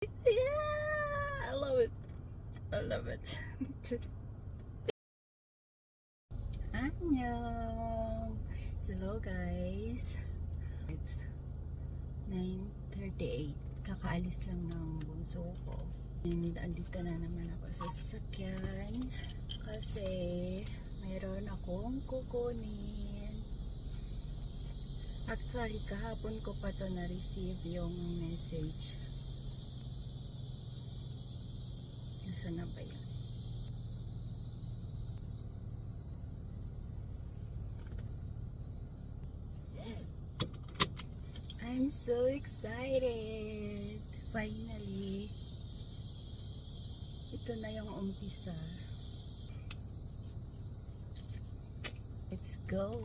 Yeah, I love it. I love it. Annyeong! Hello guys. It's 9.38. Kakaalis lang ng bunso ko. And andito na naman ako sa sasakyan. Kasi mayroon akong kukunin. Actually, kahapon ko pa to na-receive yung message. Nasaan na ba yun? I'm so excited! Finally! Ito na yung umpisa. Let's go!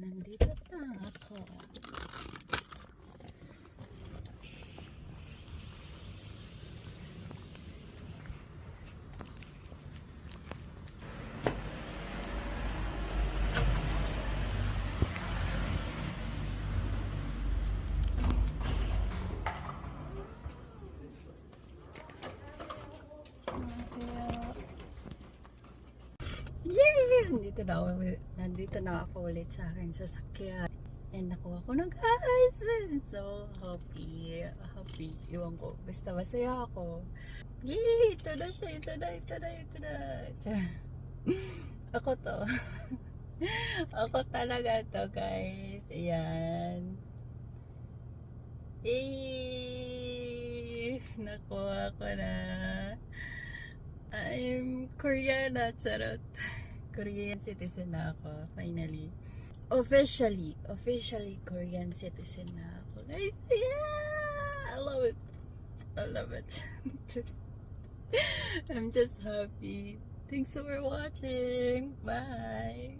Nandito na ako. Yay! Nandito na ako, nandito na ako ulit sa akin sa sakyan. And nakuha ko ng guys! So happy. Happy. Iwan ko. Basta masaya ako. Yay! Ito na siya. Ito na, ito na, ito na. Ako to. ako talaga to guys. Ayan. Yay! Nakuha ko na. I'm Koreana, charot. Korean citizen na ako, finally. Officially, officially Korean citizen na ako. Guys, yeah! I love it. I love it. I'm just happy. Thanks for watching. Bye.